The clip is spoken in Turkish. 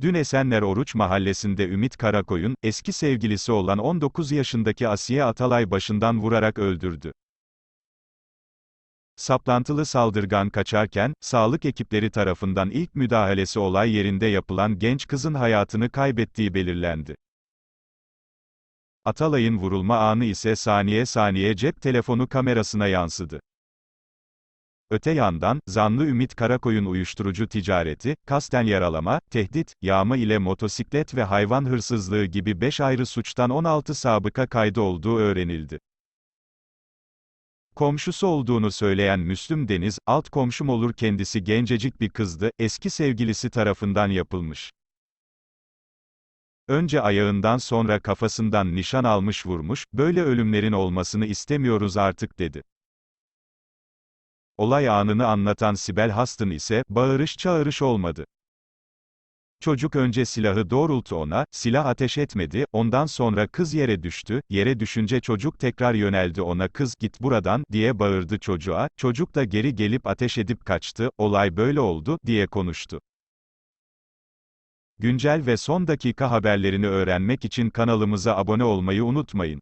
Dün Esenler Oruç Mahallesi'nde Ümit Karakoyun, eski sevgilisi olan 19 yaşındaki Asiye Atalay başından vurarak öldürdü. Saplantılı saldırgan kaçarken, sağlık ekipleri tarafından ilk müdahalesi olay yerinde yapılan genç kızın hayatını kaybettiği belirlendi. Atalay'ın vurulma anı ise saniye saniye cep telefonu kamerasına yansıdı. Öte yandan, zanlı Ümit Karakoyun uyuşturucu ticareti, kasten yaralama, tehdit, yağma ile motosiklet ve hayvan hırsızlığı gibi 5 ayrı suçtan 16 sabıka kaydı olduğu öğrenildi. Komşusu olduğunu söyleyen Müslüm Deniz, alt komşum olur kendisi gencecik bir kızdı, eski sevgilisi tarafından yapılmış. Önce ayağından sonra kafasından nişan almış vurmuş, böyle ölümlerin olmasını istemiyoruz artık dedi. Olay anını anlatan Sibel Hastın ise, bağırış çağırış olmadı. Çocuk önce silahı doğrultu ona, silah ateş etmedi, ondan sonra kız yere düştü, yere düşünce çocuk tekrar yöneldi ona kız, git buradan, diye bağırdı çocuğa, çocuk da geri gelip ateş edip kaçtı, olay böyle oldu, diye konuştu. Güncel ve son dakika haberlerini öğrenmek için kanalımıza abone olmayı unutmayın.